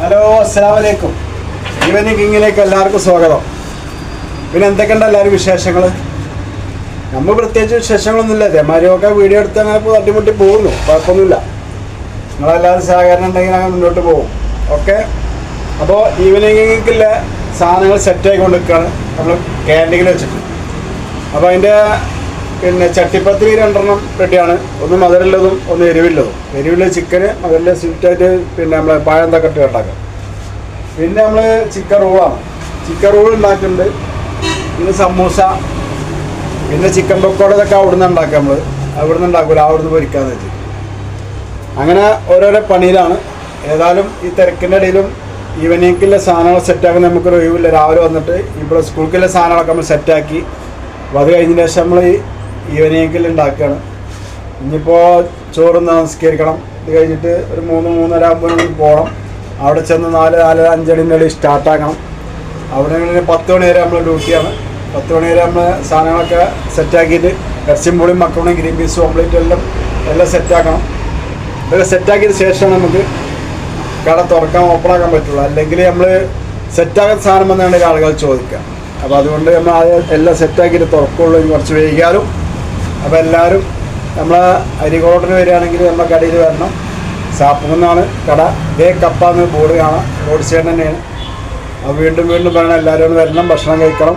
Hello അസ്സാം വലൈക്കും evening കിങ്ങിലേക്ക് എല്ലാവർക്കും സ്വാഗതം. പിന്നെ എന്തൊക്കെയുണ്ട് എല്ലാവരും വിശേഷങ്ങൾ നമ്മൾ പ്രത്യേകിച്ച് വിശേഷങ്ങളൊന്നുമില്ല. ഇതേമാരിയൊക്കെ വീഡിയോ എടുത്ത് അങ്ങനെ തട്ടിമുട്ടി പോകുന്നു. കുഴപ്പമൊന്നുമില്ല. നിങ്ങളെല്ലാവരും സഹകരണം ഉണ്ടെങ്കിൽ അങ്ങനെ മുന്നോട്ട് പോകും. ഓക്കെ? അപ്പോൾ ഈവനിങ്ങിലേക്കുള്ള സാധനങ്ങൾ സെറ്റ് ആയിക്കൊണ്ടിരിക്കുകയാണ്. നമ്മൾ ക്യാന്റീനിൽ വെച്ചിട്ട്. അപ്പോൾ അതിന്റെ പിന്നെ ചട്ടിപ്പത്തിരി രണ്ടെണ്ണം റെഡിയാണ്. ഒന്ന് മധുരമുള്ളതും ഒന്ന് എരിവില്ലതും എരിവില്ല ചിക്കന് മധുരല്ല സ്വീറ്റായിട്ട് പിന്നെ നമ്മൾ പഴം തക്കട്ട് ഉണ്ടാക്കാം പിന്നെ നമ്മൾ ചിക്കൻ റോളാണ് ചിക്കൻ റോൾ ഉണ്ടാക്കുന്നുണ്ട് പിന്നെ സമൂസ. പിന്നെ ചിക്കൻ പക്കോട ഇതൊക്കെ അവിടുന്ന് ഉണ്ടാക്കാം നമ്മൾ അവിടുന്ന് ഉണ്ടാക്കില്ല അവിടുന്ന് പൊരിക്കാന്ന് വെച്ച്. അങ്ങനെ ഓരോരോ പണിയിലാണ്. ഏതായാലും ഈ തിരക്കിന്റെ ഇടയിലും ഈവനിങ്ങിലെ സാധനങ്ങൾ സെറ്റാക്കാൻ നമുക്കൊരു ഒഴിവില്ല. രാവിലെ വന്നിട്ട് ഇവിടെ സ്കൂൾക്കുള്ള സാധനങ്ങളൊക്കെ നമ്മൾ സെറ്റാക്കി അപ്പോൾ അത് കഴിഞ്ഞതിന് ശേഷം നമ്മൾ ഈ ഈവനിങ്ങിൽ ഉണ്ടാക്കുകയാണ്. ഇനിയിപ്പോൾ ചോറ് നമസ്കരിക്കണം. ഇത് കഴിഞ്ഞിട്ട് ഒരു മൂന്ന് മൂന്നര ആകുമ്പോൾ പോകണം. അവിടെ ചെന്ന് നാല് നാല് അഞ്ചടിന്റെ സ്റ്റാർട്ടാക്കണം അവിടെ പത്ത് മണി വരെ നമ്മൾ ഡ്യൂട്ടിയാണ് പത്ത് മണി വരെ നമ്മൾ സാധനങ്ങളൊക്കെ സെറ്റാക്കിയിട്ട് ഇറച്ചിയും പൊളിയും മക്രോണും ഗ്രീൻ പീസും ഓംപ്ലേറ്റും എല്ലാം എല്ലാം സെറ്റാക്കണം ഇതൊക്കെ സെറ്റാക്കിയതിന് ശേഷം നമുക്ക് കട തുറക്കാൻ ഓപ്പണാക്കാൻ പറ്റുള്ളൂ. അല്ലെങ്കിൽ നമ്മൾ സെറ്റാകാൻ സാധനം വന്നാണ് ആളുകൾ ചോദിക്കുക. അപ്പോൾ അതുകൊണ്ട് നമ്മൾ എല്ലാം സെറ്റാക്കിയിട്ട് തുറക്കുള്ളൂ. കുറച്ച് വൈകിയാലും അപ്പോൾ എല്ലാവരും നമ്മളെ അരികോട്ടിന് വരികയാണെങ്കിൽ നമ്മളെ കടയിൽ വരണം. സാപ്പുമെന്നാണ് കട. ഇതേ കപ്പാന്ന് ബോർഡ് കാണാം. റോഡ് സൈഡ് തന്നെയാണ്. അപ്പോൾ വീണ്ടും വീണ്ടും പറയണം എല്ലാവരും വരണം ഭക്ഷണം കഴിക്കണം.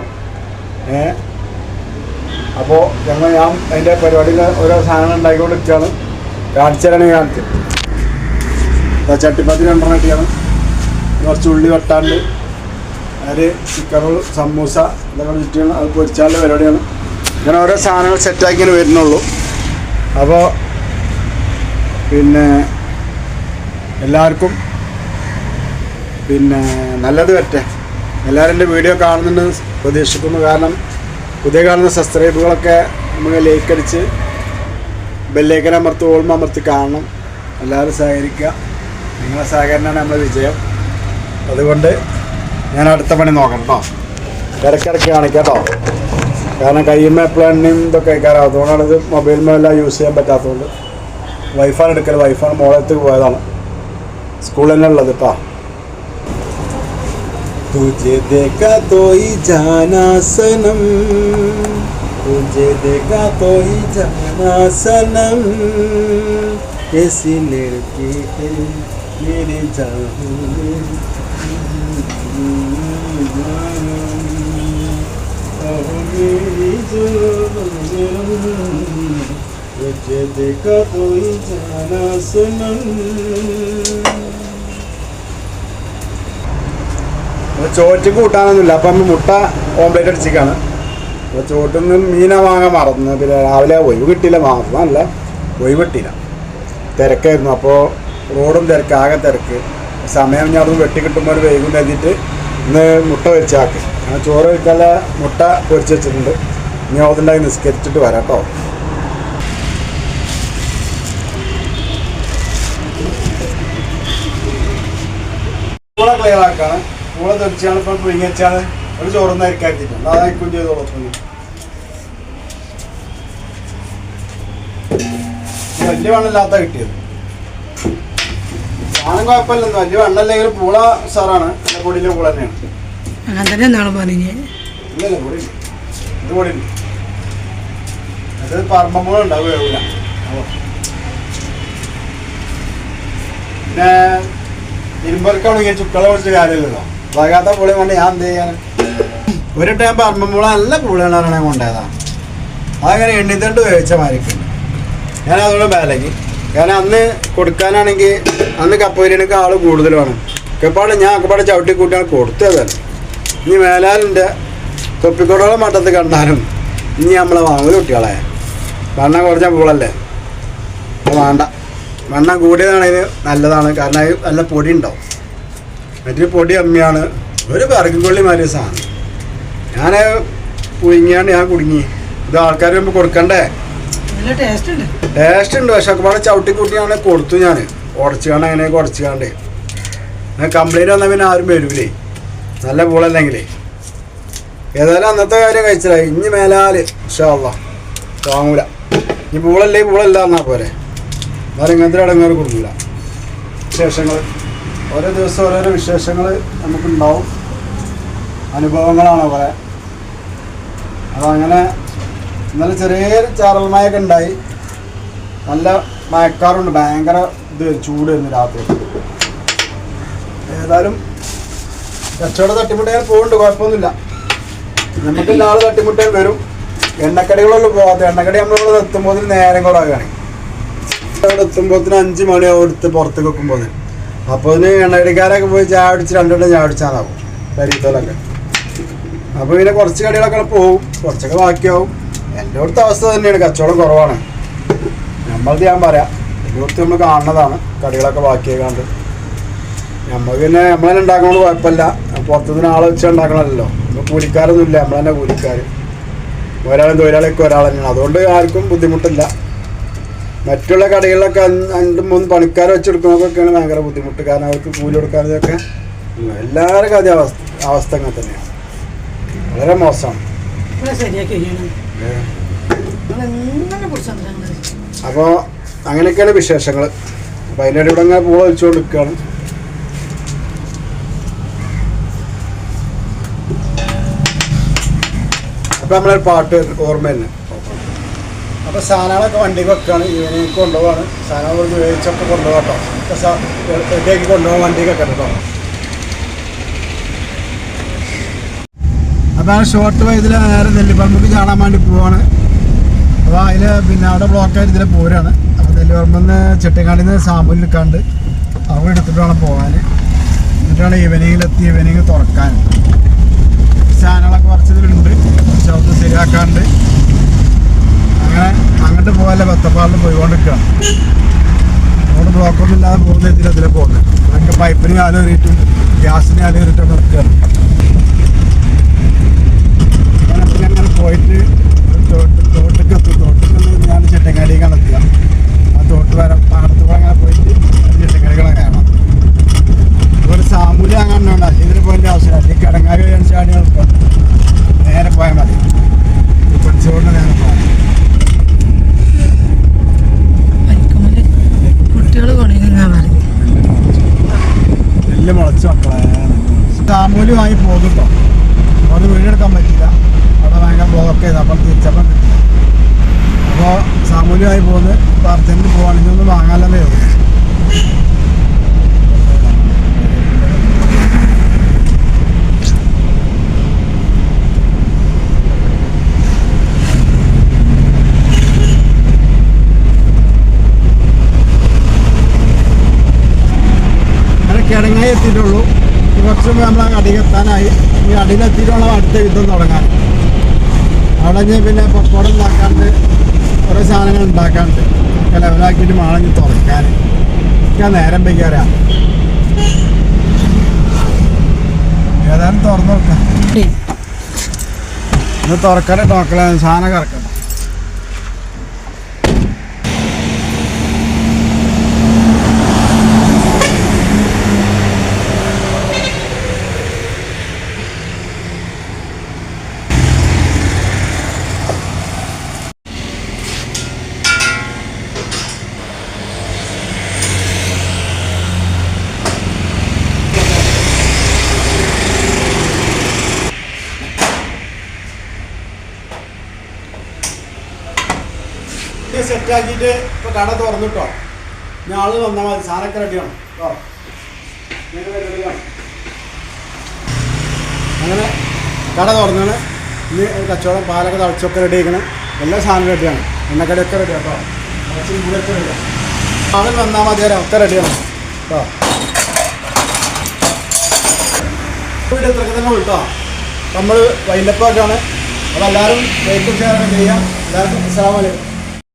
അപ്പോൾ ഞങ്ങൾ ഞാൻ അതിന്റെ പരിപാടിയിൽ ഓരോ സാധനങ്ങൾ ഉണ്ടാക്കിക്കൊണ്ട് നിൽക്കുകയാണ് കാണിച്ചു തരാണെങ്കിൽ കാണിച്ചു ദാ ചട്ടിപ്പത്തി രണ്ടെണ്ണം കിട്ടിയാണ്. കുറച്ച് ഉള്ളി വെട്ടാണ്ട് അതിൽ ചിക്കൻ സമൂസ ഇതൊക്കെ ചുറ്റിയാണ് അത് പൊരിച്ചാലുള്ള പരിപാടിയാണ്. ഇങ്ങനെ ഓരോ സാധനങ്ങൾ സെറ്റാക്കി ഇങ്ങനെ വരുന്നുള്ളൂ. അപ്പോൾ പിന്നെ എല്ലാവർക്കും പിന്നെ നല്ലത് വരട്ടെ എല്ലാവരും എന്റെ വീഡിയോ കാണുന്നുണ്ട് പ്രതീക്ഷിക്കുന്നു. കാരണം പുതിയ കാണുന്ന സബ്സ്ക്രൈബുകളൊക്കെ നമുക്ക് ലൈക്ക് അടിച്ച് ബെല്ലേക്കൻ അമർത്തി ഓൾമ അമർത്തി കാണണം. എല്ലാവരും സഹകരിക്കുക. നിങ്ങളെ സഹകരണമാണ് നമ്മുടെ വിജയം. അതുകൊണ്ട് ഞാൻ അടുത്ത പണി നോക്കണം കേട്ടോ ഇടയ്ക്കിടയ്ക്ക് കാണിക്കാം കേട്ടോ കാരണം കയ്യുമ്മ എപ്പോഴും എണ്ണയും ഇതൊക്കെ കഴിക്കാറാവും അതുകൊണ്ടാണ് ഇത് മൊബൈൽ എല്ലാം യൂസ് ചെയ്യാൻ പറ്റാത്തതുകൊണ്ട് വൈഫാണ് എടുക്കൽ വൈഫാണ് മോളത്തേക്ക് പോയതാണ് സ്കൂളിൽ തന്നെ ഉള്ളത് കേട്ടോ तुझे देखा तो ही जाना सनम तुझे देखा तो ही जाना सनम कैसी लड़की है मेरे जान যেতে কতই জানা শোনান ചോറ്റക്ക് കൂട്ടാനൊന്നുമില്ല. അപ്പം മുട്ട ഓംപ്ലേറ്റ് അടിച്ചിക്കാണ് അപ്പോൾ ചോട്ടിൽ നിന്ന് മീന വാങ്ങാൻ മറന്നു. പിന്നെ രാവിലെ ഒഴിവ് കിട്ടിയില്ല. മാത്രമല്ല ഒഴിവ് കിട്ടിയില്ല. തിരക്കായിരുന്നു. അപ്പോൾ റോഡും തിരക്ക്. ആകെ തിരക്ക്. സമയം ഞാൻ വെട്ടി കിട്ടുമ്പോൾ ഒരു വൈകും ഇന്ന് മുട്ട വെച്ചാക്ക് ഞാൻ ചോറ് വെക്കാനുള്ള മുട്ട പൊരിച്ച് വെച്ചിട്ടുണ്ട്. ഇനി അതുണ്ടായി നിസ്കരിച്ചിട്ട് വരാം കേട്ടോ. പൂള ക്ലിയർ ആക്കാണ് പൂള തെറിച്ചാണ് ഇപ്പം പുഴുങ്ങി വെച്ചാണ്. ഒരു ചോറൊന്നും അരിക്കാറ്റിട്ടുണ്ട് അതായിരിക്കും ചെയ്തോളൂ വലിയ വെള്ളമില്ലാത്ത കിട്ടിയത്. സാധനം കുഴപ്പമില്ലെന്ന് വലിയ വെള്ളമില്ലെങ്കിലും പൂള സാറാണ്. എന്റെ പൊടിയിലെ പൂള തന്നെയാണ്. അങ്ങനെ തന്നെ എന്നാണ് പറഞ്ഞേ? ഇല്ലല്ല പൊടി ഇത് പൊടി അത് പറമ്പമ്പൂള ഉണ്ടാവും വേവില്ല. പിന്നെ ഇരുമ്പർക്കാണെങ്കിൽ ചുക്കളെ കുറച്ച് കാര്യമില്ലല്ലോ. വൈകാത്ത പുളി കൊണ്ട് ഞാൻ എന്ത് ചെയ്യാൻ ഒരു ടൈം പറമ്പൂള നല്ല പറഞ്ഞാൽ കൊണ്ടേതാ അതങ്ങനെ എണ്ണിത്തണ്ട് വേവിച്ച മാരിക്കുണ്ട് ഞാൻ അതുകൊണ്ട് ബാലക്ക് ഞാൻ അന്ന് കൊടുക്കാനാണെങ്കിൽ അന്ന് കപ്പൂരിനൊക്കെ ആൾ കൂടുതലാണ് കപ്പാട് ഞാൻ അക്കപ്പാട് ചവിട്ടി കൂട്ടിയാണ് കൊടുത്തതല്ല. ഇനി മേലാലിന്റെ തൊപ്പിക്കോടോളം മട്ടത്ത് കണ്ടാലും ഇനി നമ്മളെ വാങ്ങൽ കുട്ടികളെ. വണ്ണം കുറച്ച പൂളല്ലേ? വേണ്ട. വണ്ണം കൂടിയതാണെങ്കിൽ നല്ലതാണ്. കാരണം അത് നല്ല പൊടി ഉണ്ടാവും. മറ്റൊരു പൊടി അമ്മയാണ്. ഒരു പിറകുകൊള്ളി മാതിരി സാധനം. ഞാൻ പുഴുങ്ങിയാണ് ഞാൻ കുടുങ്ങി. ഇത് ആൾക്കാർ മുമ്പ് കൊടുക്കണ്ടേ? ടേസ്റ്റ് ഉണ്ട്. ടേസ്റ്റ് ഉണ്ട്. പക്ഷെ അക്കുമ്പോൾ പാടെ ചവിട്ടി കൂട്ടിയാണ് കൊടുത്തു ഞാൻ ഉടച്ചുകാണ്ട് അങ്ങനെ ഉടച്ചുകാണ്ട് കംപ്ലൈന്റ് വന്നാൽ പിന്നെ ആരും വരൂലേ. നല്ല പൂളല്ലെങ്കിലേ. ഏതായാലും അന്നത്തെ കാര്യം കഴിച്ചില്ല. ഇനി മേലാൽ ഇഷ്ടമല്ല വാങ്ങൂല. ഇനി പൂളല്ലേ പൂളല്ല എന്നാ പോരെ. വേറെ ഇങ്ങനത്തെ ഇടങ്ങാറ് കൊടുക്കില്ല വിശേഷങ്ങൾ ഓരോ ദിവസം ഓരോരോ വിശേഷങ്ങൾ നമുക്കുണ്ടാവും. അനുഭവങ്ങളാണ് പോലെ അതങ്ങനെ ഇന്നലെ ചെറിയൊരു ചാറൽമായൊക്കെ ഉണ്ടായി. നല്ല മഴക്കാറുണ്ട്. ഭയങ്കര ഇത് ചൂട് വരുന്നു രാത്രി. ഏതായാലും കച്ചവടം തട്ടിമുട്ടാൻ പോകുന്നുണ്ട് കുഴപ്പമൊന്നുമില്ല. നമുക്ക് നാളെ തട്ടിമുട്ടാൻ വരും. എണ്ണക്കടികളൊന്നും പോകാത്ത എണ്ണക്കടി നമ്മളിവിടെ എത്തുമ്പോൾ നേരം കുറവാണ്. ഇവിടെ എത്തുമ്പോൾ അഞ്ച് മണിയാവും എടുത്ത് പുറത്ത് വെക്കുമ്പോൾ അപ്പോൾ ഇതിന് എണ്ണക്കടിക്കാരൊക്കെ പോയി ചായ അടിച്ച് രണ്ടെണ്ണം ചായ അടിച്ചാലാവും പരിത്തോലൊക്കെ അപ്പോൾ പിന്നെ കുറച്ച് കടികളൊക്കെ പോകും. കുറച്ചൊക്കെ ബാക്കിയാവും. എന്റെ അടുത്ത അവസ്ഥ തന്നെയാണ്. കച്ചവടം കുറവാണ്. നമ്മളത് ഞാൻ പറയാം. എല്ലായിടത്തും നമ്മൾ കാണുന്നതാണ്. കടികളൊക്കെ ബാക്കിയാക്കാണ്ട് നമ്മൾ പിന്നെ നമ്മളെ ഉണ്ടാക്കണോണ്ട് കുഴപ്പമില്ല. പുറത്തുനിന്ന് ആളെ വെച്ച് ഉണ്ടാക്കണമല്ലോ. നമ്മൾ കൂലിക്കാരൊന്നും ഇല്ല. നമ്മൾ തന്നെ കൂലിക്കാർ ഒരാളും തൊഴിലാളിയൊക്കെ ഒരാൾ തന്നെയാണ്. അതുകൊണ്ട് ആർക്കും ബുദ്ധിമുട്ടില്ല. മറ്റുള്ള കടകളിലൊക്കെ രണ്ടും മൂന്ന് പണിക്കാരെ വെച്ചെടുക്കുന്നതൊക്കെയാണ് ഭയങ്കര ബുദ്ധിമുട്ട്. കാരണം അവർക്ക് കൂലി കൊടുക്കാനൊക്കെ എല്ലാവരും അതേ അവസ്ഥ അവസ്ഥ അങ്ങനെ തന്നെയാണ്. വളരെ മോശമാണ്. ശരിയാക്കി അപ്പോൾ അങ്ങനെയൊക്കെയാണ് വിശേഷങ്ങൾ അപ്പോൾ അതിന്റെ ഇവിടെ അങ്ങനെ പൂള വെച്ചുകൊണ്ട് നിൽക്കുകയാണ് അപ്പോൾ നമ്മളൊരു പാട്ട് ഓർമ്മ തന്നെ. അപ്പോൾ സാധനങ്ങളൊക്കെ വണ്ടി വെക്കുകയാണ് ഇവനേക്ക് കൊണ്ടുപോവാണ്. സാധനങ്ങൾ കുറച്ച് വേവിച്ചൊക്കെ കൊണ്ടുപോകാം കേട്ടോ. റെഡിയാക്കി കൊണ്ടുപോകാൻ വണ്ടിക്കൊക്കെ കേട്ടോ. അപ്പോൾ ഷോർട്ട് വൈദ്യുതി നേരെ നെല്ലിപ്പറമ്പ് കാണാൻ വേണ്ടി പോവാണ്. അപ്പോൾ അതിൽ പിന്നെ അവിടെ ബ്ലോക്കായിട്ട് ഇതിലെ പോരാണ്. അപ്പോൾ നെല്ലിപ്പറമ്പെന്ന് ചെട്ടിക്കാടിൽ നിന്ന് സാമ്പൂരിൽ കണ്ട് അവിടെ എടുത്തിട്ട് വേണം പോകാൻ എന്നിട്ടാണ് ഈവനിങ്ങിലെത്തി ഈവനിങ് തുറക്കാൻ. സാധനങ്ങളൊക്കെ കുറച്ചതിലുണ്ട് പക്ഷെ കുറച്ച് ശരിയാക്കാണ്ട് അങ്ങനെ അങ്ങോട്ട് പോകാല്ല ബത്തപ്പാടിൽ പോയിക്കൊണ്ടിരിക്കുകയാണ് അവിടെ ബ്ലോക്കൊന്നും ഇല്ലാതെ പോകുന്ന ഇതിൽ അതിലെ പോകുന്നത് അതൊക്കെ പൈപ്പിന് കാലം കയറിയിട്ടും ഗ്യാസിന് കാലം നിൽക്കുകയാണ് അങ്ങനെ അങ്ങനെ പോയിട്ട് തോട്ട് തോട്ടിക്ക് എത്തും തോട്ടിൽ ഞാൻ ചെട്ടങ്ങാടിക്കാണ് എത്തുക ആ തോട്ട് വരെ പാടത്ത് കൂടെ അങ്ങനെ പോയിട്ട് ചെട്ടങ്ങാടികളെ കയറണം ഒരു സാമൂല്യം അങ്ങനെ ഉണ്ട് ഇതിന് പോയിന്റെ ആവശ്യമില്ല അല്ലെങ്കിൽ കിടങ്ങാരി ചാടി എളുപ്പം നേരെ പോയാൽ മതി പഠിച്ചുകൊണ്ട് നേരെ പോകാം വൈക്കമ്മൽ കുട്ടികൾ കൊണിങ്ങാ പറയുന്നത് നെല്ല് മുളച്ച് മക്കളെ സാമൂല്യം വാങ്ങി പോകും കേട്ടോ അത് വീടെടുക്കാൻ പറ്റില്ല അവിടെ ഭയങ്കര ബ്ലോക്ക് ചെയ്ത് അപ്പം തിരിച്ചപ്പം കിട്ടില്ല അപ്പോൾ സാമൂല്യമായി പോകുന്നത് പാർത്തേന് പോവാണെങ്കിൽ ഒന്ന് വാങ്ങാനല്ലേ കിടങ്ങായി എത്തിയിട്ടുള്ളൂ. കുറച്ച് നമ്മൾ അടിയിലെത്താനായി ഈ അടിയിലെത്തിയിട്ടുള്ള അടുത്ത യുദ്ധം തുടങ്ങാൻ അവിടെ ഞാൻ പിന്നെ പപ്പടം ഉണ്ടാക്കാണ്ട് കുറേ സാധനങ്ങൾ ഉണ്ടാക്കാണ്ട് ഒക്കെ ലെവലാക്കിയിട്ട് മാളഞ്ഞ് തുറക്കാൻ. ഒക്കെ നേരം വൈകാരാ ഏതായാലും തുറന്നു നോക്കാം. ഇത് തുറക്കാൻ നോക്കലാണ് സാധനം കറക്കട്ടെ ഇത് സെറ്റാക്കിയിട്ട് ഇപ്പോൾ കട തുറന്നിട്ടോ. ഞാൻ ആൾ വന്നാൽ മതി. സാധനമൊക്കെ റെഡിയാണ് കേട്ടോ അങ്ങനെ കട തുറന്നാണ്. ഇനി കച്ചവടം പാലൊക്കെ തളച്ചൊക്കെ റെഡി ആക്കണം എല്ലാ സാധനവും റെഡിയാണ് എണ്ണക്കടയൊക്കെ റെഡിയാണ് കേട്ടോ കുറച്ചും കൂടെയൊക്കെ റെഡിയാണ് അവൻ വന്നാൽ മതി. വരാം ഒക്കെ റെഡിയാണ് കേട്ടോ വീട് ഇത്രയൊക്കെ തന്നെ വിട്ടോ നമ്മൾ വൈൻഡപ്പാക്കാണ് അപ്പോൾ എല്ലാവരും ലൈക്കും ഷെയറൊക്കെ ചെയ്യാം. എല്ലാവർക്കും അസ്സലാമലൈക്കും